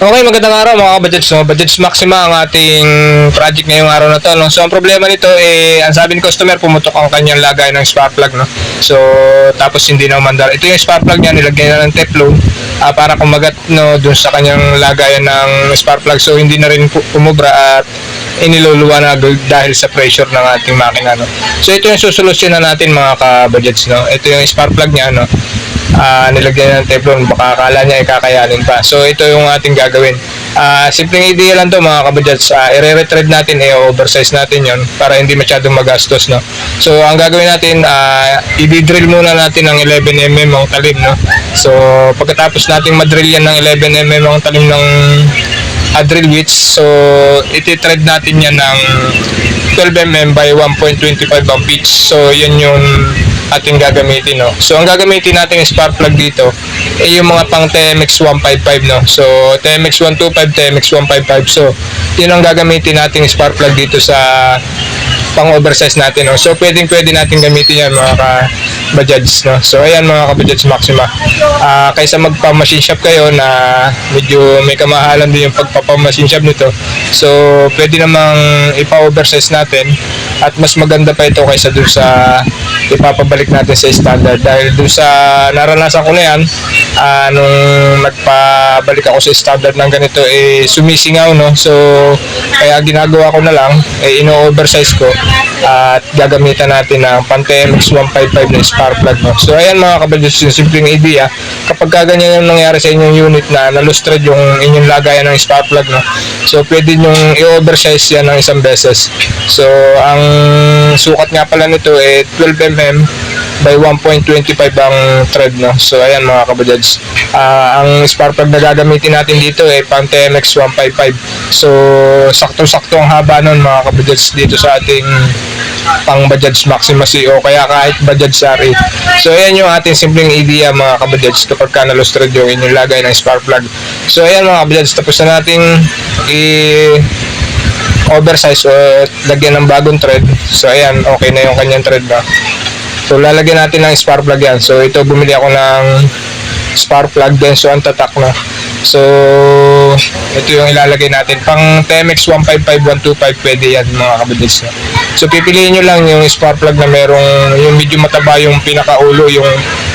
Okay, magandang araw mga kabadgets. No? Budgets Maxima ang ating project ngayong araw na to. No? So, ang problema nito, eh, ang sabi ni customer, pumutok ang kanyang lagay ng spark plug. No? So, tapos hindi na umandar. Ito yung spark plug niya, nilagyan na ng teflon ah, para kumagat no, dun sa kanyang lagayan ng spark plug. So, hindi na rin pumubra at iniluluwa na ag- dahil sa pressure ng ating makina. No? So, ito yung susolusyonan natin mga kabadgets. No? Ito yung spark plug niya. No? Ah nilagyan ng teflon baka akala niya ikakayanin pa. So ito yung ating gagawin. Ah simpleng idea lang to mga kabadjats uh, i-retread natin i-oversize natin yon para hindi masyadong magastos no? So ang gagawin natin ah i-drill muna natin ng 11mm ang talim no? So pagkatapos nating madrill yan ng 11mm ang talim ng ah, drill width so iti-thread natin yan ng 12mm by 1.25 ang pitch so yun yung ating gagamitin no. So ang gagamitin natin spark plug dito ay yung mga pang TMX 155 no. So TMX 125, TMX 155. So yun ang gagamitin nating spark plug dito sa pang oversize natin no. So pwedeng pwede natin gamitin yan mga ka Bajads no. So ayan mga ka Bajads Maxima. Ah kaysa magpa machine shop kayo na medyo may kamahalan din yung pagpapa machine shop nito. So pwede namang ipa-oversize natin at mas maganda pa ito kaysa dun sa ipapabalik natin sa standard. Dahil dun sa naranasan ko na yan ah, nung nagpabalik ako sa standard ng ganito eh sumisingaw no? So kaya ginagawa ko na lang eh ino-oversize ko at gagamitan natin ng Pantmx 155 na spark plug no? So ayan mga kabadyos yung simpleng idea kapag ka ganyan yung nangyari sa inyong unit na nalustrad yung inyong lagayan ng spark plug no? So pwede nyong i-oversize yan ng isang beses. So ang sukat nga pala nito eh 12mm by 1.25 ang thread no. So ayan mga kabajads. Ah, ang spark plug na gagamitin natin dito eh pang TMX 155. So sakto-sakto ang haba nun mga kabajads dito sa ating pang Bajaj Maxima CO kaya kahit Bajaj RE. So ayan yung ating simpleng idea mga kabajads kapag ka nalustrad yung inyong lagay ng spark plug. So ayan mga kabajads tapos na nating i oversize o lagyan ng bagong thread. So ayan, okay na yung kanyang thread na. So lalagyan natin ng spark plug yan. So ito bumili ako ng spark plug din so ang tatak na. So ito yung ilalagay natin. Pang TMX 155 125 pwede yan mga kabudits na. So pipiliin nyo lang yung spark plug na merong yung medyo mataba yung pinakaulo yung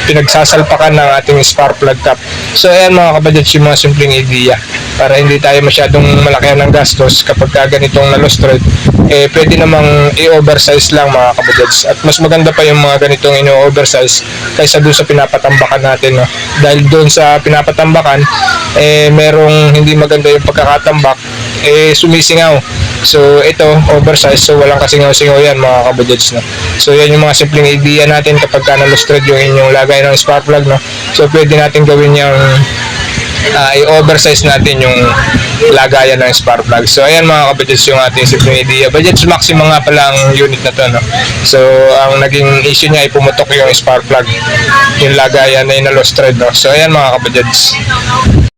pinagsasalpakan ng ating spark plug cap. So ayan mga kabudits yung mga simpleng idea para hindi tayo masyadong malakihan ng gastos kapag ka ganitong nalostrate eh pwede namang i-oversize lang mga kabajads at mas maganda pa yung mga ganitong ino-oversize kaysa doon sa pinapatambakan natin no? dahil doon sa pinapatambakan eh merong hindi maganda yung pagkakatambak eh sumisingaw so ito oversize so walang kasingaw-singaw yan mga kabajads no? so yan yung mga simpleng idea natin kapag ka nalostrate yung inyong lagay ng spark plug no? so pwede natin gawin yung uh, i-oversize natin yung lagayan ng spark plug. So ayan mga kabadjets yung ating simpleng idea. Budgets maximum nga pala ang unit na to. No? So ang naging issue niya ay pumutok yung spark plug. Yung lagayan ay na lost thread. No? So ayan mga kabadjets.